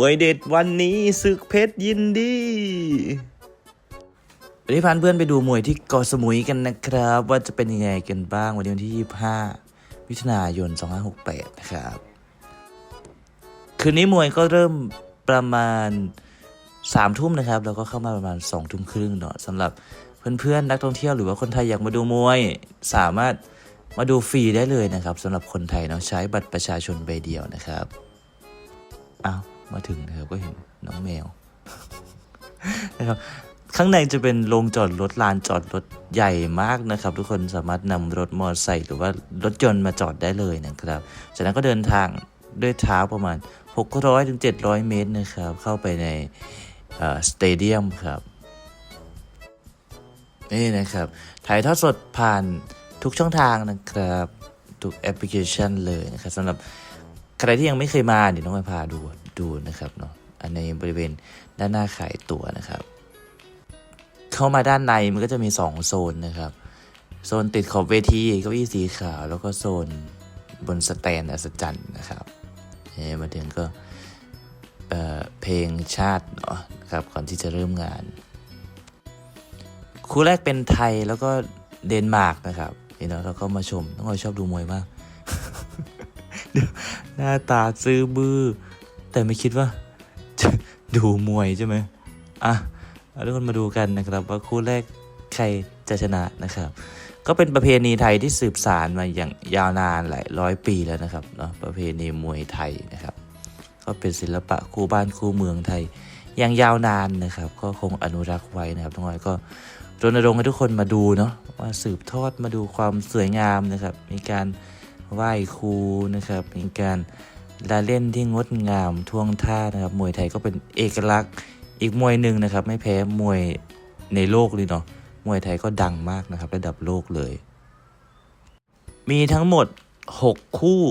วยเด็ดวันนี้ศึกเพชรยินดีวันนี้พาเพื่อนไปดูมวยที่เกาะสมุยกันนะครับ ว่าจะเป็นยังไงกันบ้างวันนี้วันที่ 25มิถุนายน 2568 นะครับ คืนนี้มวยก็เริ่มประมาณสามทุ่มนะครับ แล้วก็เข้ามาประมาณสองทุ่มครึ่งเนาะสำหรับเพื่อนๆนักท่องเที่ยวหรือว่าคนไทยอยากมาดูมวย สามารถมาดูฟรีได้เลยนะครับสำหรับคนไทยเนาะใช้บัตรประชาชนใบเดียวนะครับอ้าว มาถึงนะครับก็เห็นน้องแมวนะครับข้างในจะเป็นโรงจอดรถลานจอดรถใหญ่มากนะครับ ทุกคนสามารถนำรถมอเตอร์ไซค์หรือว่ารถยนต์มาจอดได้เลยนะครับจากนั้นก็เดินทางด้วยเท้าประมาณ 600ถึง700 เมตรนะครับ เข้าไปในสเตเดียมครับนี่นะครับ ถ่ายทอดสดผ่านทุกช่องทางนะครับ ทุกแอปพลิเคชันเลยนะครับสำหรับใครที่ยังไม่เคยมาเดี๋ยวน้องไปพาดู ดูนะครับเนาะอันในบริเวณด้านหน้าขายตั๋วนะครับ เข้ามาด้านในมันก็จะมี 2 โซนนะครับ โซนติดขอบเวทีเก้าอี้สีขาว แล้วก็โซนบนสแตนอัศจรรย์นะครับเมาถึงก็เอ่อเพลงชาติเนาะครับก่อนที่จะเริ่มงาน คู่แรกเป็นไทยแล้วก็เดนมาร์กนะครับนี่เนาะเราก็มาชมน้องออยชอบดูมวยมากหน้าตาซื้อบื้อ แต่ไม่คิดว่า ดูมวยใช่ไหมอะทุกคนมาดูกันนะครับ ว่าคู่แรกใครจะชนะนะครับ ก็เป็นประเพณีไทยที่สืบสานมาอย่างยาวนานหลายร้อยปีแล้วนะครับเนาะประเพณีมวยไทยนะครับ ก็เป็นศิลปะคู่บ้านคู่เมืองไทยอย่างยาวนานนะครับ ก็คงอนุรักษ์ไว้นะครับน้องออยก็รณรงค์ให้ทุกคนมาดูเนาะว่าสืบทอดมาดูความสวยงามนะครับ มีการไหว้ครูนะครับ มีการ ลาเล่นที่งดงามท่วงท่านะครับ มวยไทยก็เป็นเอกลักษณ์อีกมวยหนึ่งนะครับ ไม่แพ้มวยในโลกเลยเนาะมวยไทยก็ดังมากนะครับ ระดับโลกเลย มีทั้งหมด 6 คู่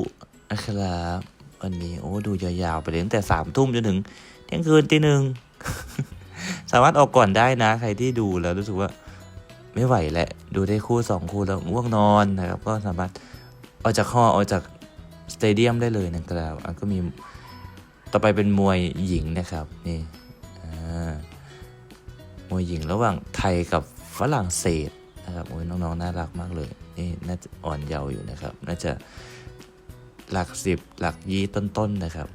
นะครับวันนี้โอ้ดูยาวๆ ไปเลยตั้งแต่สามทุ่มจนถึงเที่ยงคืนตีหนึ่งสามารถออกก่อนได้นะ ใครที่ดูแล้วรู้สึกว่าไม่ไหวแหละ ดูได้คู่สองคู่แล้วง่วงนอนนะครับ ก็สามารถออกจากห้อออกจาก สเตเดียมได้เลยนะครับอะก็มีต่อไปเป็นมวยหญิงนะครับนี่มวยหญิงระหว่างไทยกับฝรั่งเศสนะครับโอ้ยน้องๆน่ารักมากเลยนี่น่าจะอ่อนเยาว์อยู่นะครับ น่าจะหลักสิบหลักยี่ต้นๆนะครับ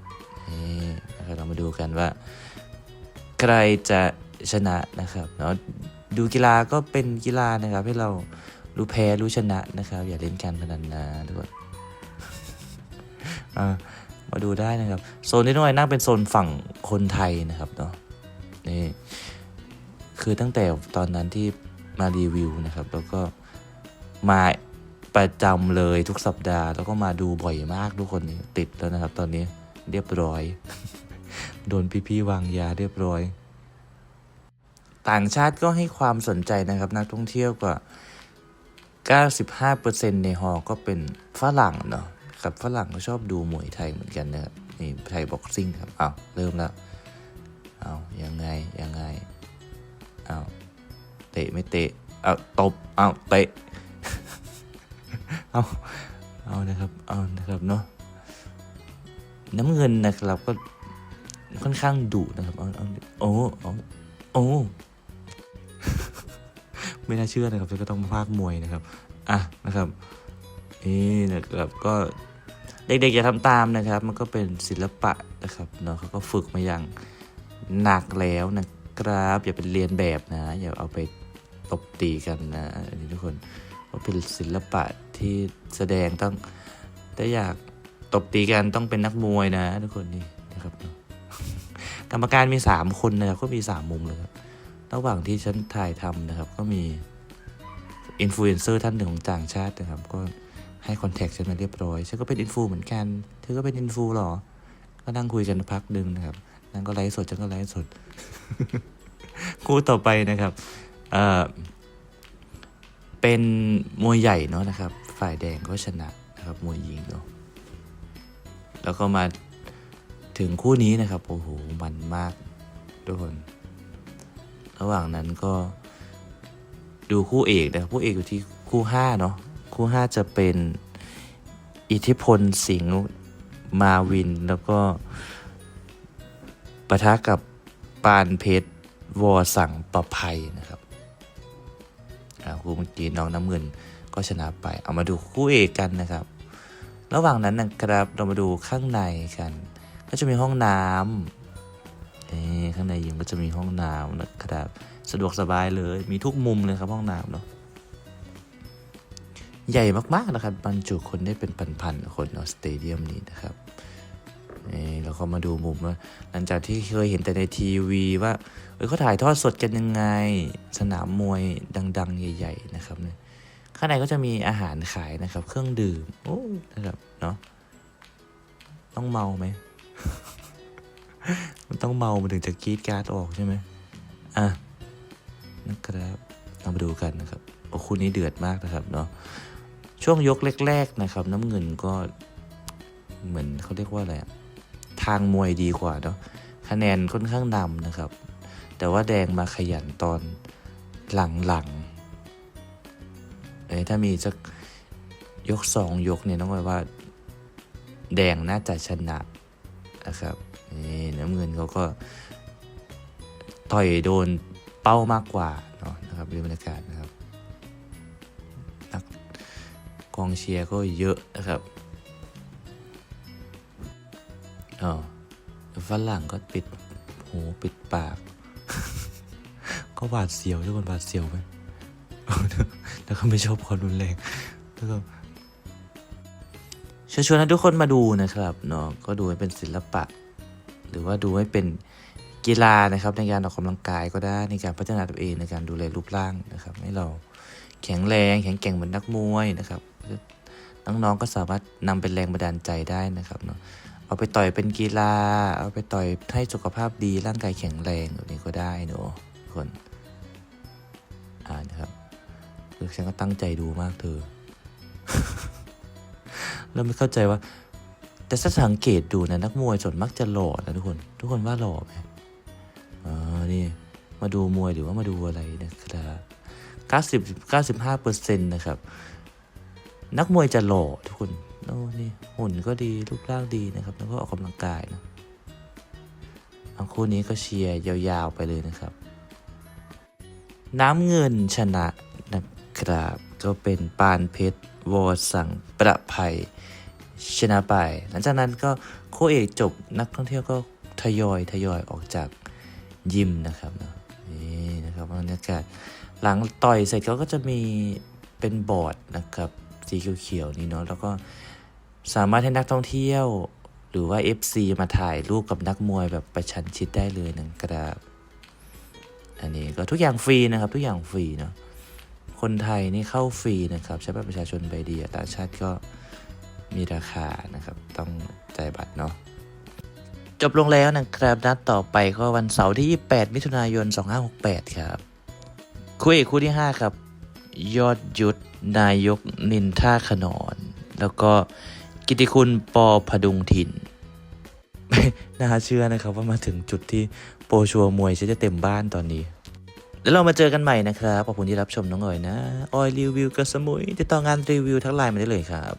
นี่นะครับเรามาดูกันว่า ใครจะชนะนะครับเนาะดูกีฬาก็เป็นกีฬานะครับ ให้เรารู้แพ้รู้ชนะนะครับ อย่าเล่นการพนันนะทุกคน มาดูได้นะครับ โซนที่น้อยนั่งเป็นโซนฝั่งคนไทยนะครับเนาะนี่คือตั้งแต่ตอนนั้นที่มารีวิวนะครับ แล้วก็มาประจำเลยทุกสัปดาห์ แล้วก็มาดูบ่อยมากทุกคนติดแล้วนะครับ ตอนนี้เรียบร้อย โดนพี่ๆวางยาเรียบร้อย ต่างชาติก็ให้ความสนใจนะครับ นักท่องเที่ยวกว่า 95%ในฮอก็เป็นฝรั่งเนาะ ครับฝรั่งก็ชอบดูมวยไทยเหมือนกันนะครับนี่ไทยบ็อกซิ่งครับอ้าวเริ่มแล้วอ้าวยังไงยังไงอ้าวเตะไม่เตะอ้าวตบอ้าวเตะเอาเอานะครับเอานะครับเนาะน้ำเงินนะครับก็ค่อนข้างดุนะครับเอาเอาโอ้โอ้โอ้ไม่น่าเชื่อนะครับก็ต้องมาพากย์มวยนะครับ อะนะครับนี่นะครับก็ เด็กๆอย่าทำตามนะครับ มันก็เป็นศิลปะนะครับเนาะเขาก็ฝึกมาอย่างหนักแล้วนะครับ อย่าเป็นเรียนแบบนะ อย่าเอาไปตบตีกันนะอันนี้ทุกคนว่าเป็นศิลปะที่แสดงต้องถ้าอยากตบตีกันต้องเป็นนักมวยนะ ทุกคนนี่นะครับกรรมการมีสามคนนะครับก็มีสามมุมเลยครับระหว่างที่ฉันถ่ายทำนะครับ ก็มีอินฟลูเอนเซอร์ท่านหนึ่งของต่างชาตินะครับ ก็ ให้คอนแทคฉันมาเรียบร้อยฉันก็เป็นอินฟูเหมือนกันเธอก็เป็นอินฟูหรอ ก็นั่งคุยกันพักหนึ่งนะครับนั่นก็ไลฟ์สดฉันก็ไลฟ์สดคู่ต่อไปนะครับเอ่อเป็นมวยใหญ่เนาะนะครับ ฝ่ายแดงก็ชนะนะครับมวยหญิงเนาะแล้วก็มาถึงคู่นี้นะครับโอ้โหมันมากทุกคน ระหว่างนั้นก็ดูคู่เอกนะครับคู่เอกอยู่ที่คู่ห้าเนาะ คู่ห้าจะเป็นอิทธิพลสิงห์มาวิน แล้วก็ปะทะกับปานเพชรวอสังประภัยนะครับคู่เมื่อกี้น้องน้ำเงินก็ชนะไป เอามาดูคู่เอกกันนะครับ ระหว่างนั้นนะครับเรามาดูข้างในกัน ก็จะมีห้องน้ำเอข้างในยิมก็จะมีห้องน้ำนะครับ สะดวกสบายเลยมีทุกมุมเลยครับห้องน้ำเนาะ ใหญ่มากๆนะครับบรรจุคนได้เป็นพันๆคนเนาสเตเดียมนี้นะครับนี่เราก็มาดูมุมว่าหลังจากที่เคยเห็นแต่ในทีวีว่าเอยเขาถ่ายทอดสดกันยังไง สนามมวยดัง ๆ ใหญ่ ๆ นะครับเนี่ยข้างในก็จะมีอาหารขายนะครับ เครื่องดื่มโอ้นะครับเนาะต้องเมาไหมมันต้องเมามันถึงจะกรีดการ์ดออกใช่ไหมอะนะครับเรามาดูกันนะครับโอ้คู่นี้เดือดมากนะครับเนาะ ช่วงยกแรกๆนะครับ น้ำเงินก็เหมือนเขาเรียกว่าอะไรทางมวยดีกว่าเนาะคะแนนค่อนข้างนำนะครับ แต่ว่าแดงมาขยันตอนหลังๆเอ้ถ้ามีสักยกสองยกเนี่ยต้องบอกว่า แดงน่าจะชนะนะครับนี่น้ำเงินเขาก็ต่อยโดนเป้ามากกว่าเนาะนะครับดูบรรยากาศนะครับ กองเชียร์ก็เยอะนะครับอ๋อฝรั่งก็ปิดหูปิดปาก ก็หวาดเสียวทุกคนหวาดเสียวไหมแล้วก็ไม่ชอบความรุนแรงแล้วก็เชิญชวนให้ทุกคนมาดูนะครับเนาะก็ดูให้เป็นศิลปะ หรือว่าดูให้เป็นกีฬานะครับ ในการออกกำลังกายก็ได้ในการพัฒนาตัวเองในการดูแลรูปร่างนะครับ ให้เราแข็งแรงแข็งแกร่งเหมือนนักมวยนะครับ น้องๆก็สามารถนำเป็นแรงบันดาลใจได้นะครับเนาะเอาไปต่อยเป็นกีฬา เอาไปต่อยให้สุขภาพดีร่างกายแข็งแรงแบบนี้ก็ได้เนาะทุกคนอ่านะครับคือฉันก็ตั้งใจดูมากเธอแล้วไม่เข้าใจว่า แต่ถ้าสังเกตดูนะนักมวยส่วนมากจะหล่อนะทุกคน ทุกคนว่าหล่อไหมอ๋อนี่มาดูมวยหรือว่ามาดูอะไรนะครับเก้าสิบเก้าสิบห้าเปอร์เซ็นต์นะครับ นักมวยจะหล่อทุกคนโอ้นี่หุ่นก็ดีรูปร่างดีนะครับ แล้วก็ออกกำลังกายนะเอาคู่นี้ก็เชียร์ยาวๆไปเลยนะครับ น้ำเงินชนะนะครับก็เป็นปานเพชรวอสังประภัยชนะไป หลังจากนั้นก็โคเอกจบนักท่องเที่ยวก็ทยอยทยอยออกจากยิมนะครับนี่นะครับบรรยากาศหลังต่อยเสร็จเขาก็จะมีเป็นบอร์ดนะครับ สีเขียวๆนี่เนาะแล้วก็สามารถให้นักท่องเที่ยว หรือว่า FC มาถ่ายรูปกับนักมวยแบบประชันชิดได้เลยนะครับอันนี้ก็ทุกอย่างฟรีนะครับ ทุกอย่างฟรีเนาะคนไทยนี่เข้าฟรีนะครับ ใช้บัตรประชาชนใบเดียวต่างชาติก็มีราคานะครับ ต้องจ่ายบัตรเนาะจบลงแล้วนะครับนัดต่อไปก็วันเสาร์ที่ 28 มิถุนายน 2568 ครับ คู่เอกคู่ที่ 5 ครับ ยอดยุทธนายกนินท่าขนอน แล้วก็กิติคุณปอพดุงถิ่นน่าเชื่อนะครับว่ามาถึงจุดที่โปรชัวมวยจะเต็มบ้านตอนนี้ แล้วเรามาเจอกันใหม่นะครับ ขอบคุณที่รับชมน้องอ๋อยนะ ออยรีวิวกระสมุย ติดต่องานรีวิวทักไลน์มาได้เลยครับ